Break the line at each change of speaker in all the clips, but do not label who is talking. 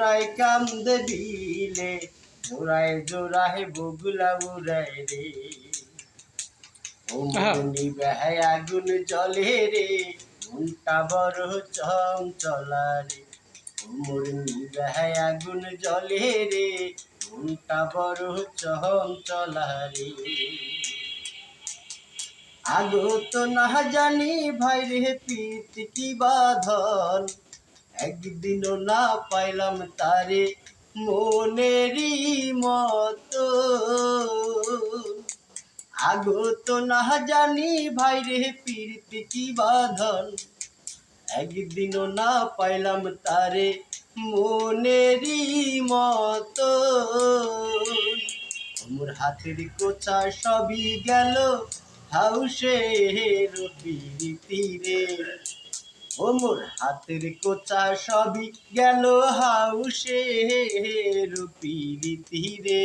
জোড়ায় কান্দে দিলে জোড়ায় জোড়ায় বগুলা উড়ায় রে। ও
আহা।
মনি বেহায় আগুন জলে রে মনটা বড় চঞ্চলা রে। ও মনি বেহায় আগুন জলে রে মনটা বড় চঞ্চলা রে। আগো তো না জানি ভাই রে পিত কি বাঁধন একদিনও না পাইলাম তারে মনেরই মতো। আগত না জানি ভাই রে পিত কি বাঁধন। একদিনও না পাইলাম তারে মনেরই মতো। মোর হাতের কোচা সবই গেল হাউসে তীরে ও হাতের কোচা সবই গেল হাউসে তীরে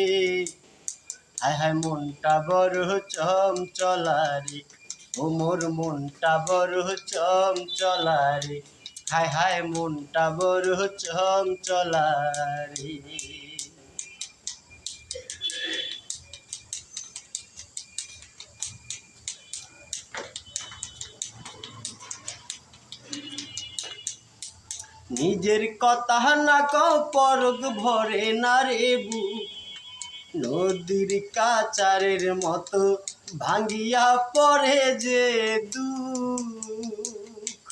হায় হায় মনটা বড় চমচলা রে ও মোর মনটা বড় চমচলা রে হায় হায় মনটা বড় চমচলা নিজের কথা না কও, পরগ ভরে না রে বুক। নদীর কাচারের মতো ভাঙ্গিয়া পড়ে যে দুঃখ।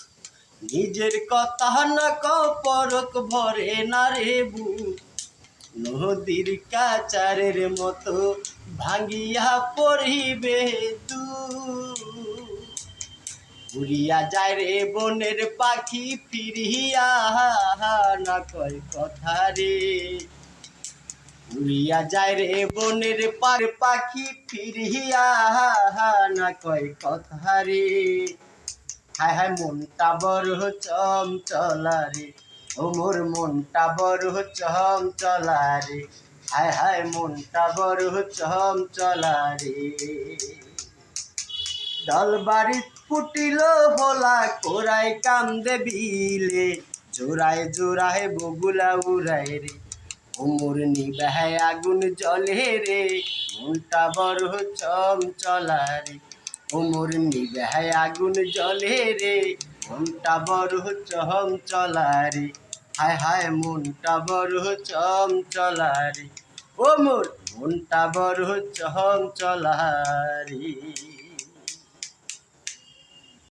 নিজের কথা না কও পরক ভরে না রে বুক। নদীর কাচারের মতো ভাঙ্গিয়া পড়িবে দুঃখ। উড়িয়া যায় রে বনের পাখি, ফিরিয়া না কয় কথা রে। উড়িয়া যায় রে বনের পার পাখি, ফিরিয়া না কয় কথা রে। হায় হায় মনটা বড় চমচলা রে, ও মোর মনটা বড় চমচলা রে। হায় হায় মনটা বড় চমচলা রে। দলবাড়ি ফুটিল ভোলা, কোরাই কান্দে বিলে। জোড়ায় জোড়ায় বগুলা উড়ায় রে, উমর নিবাহায় আগুন জলে রে। মনটা বড় চমচলা রে, উমর নিবাহায় আগুন জলে রে। মনটা বড় চমচলা রে, হায় হায় মনটা বড় চমচলা রে। ও মোর মনটা বড় চমচলা রে।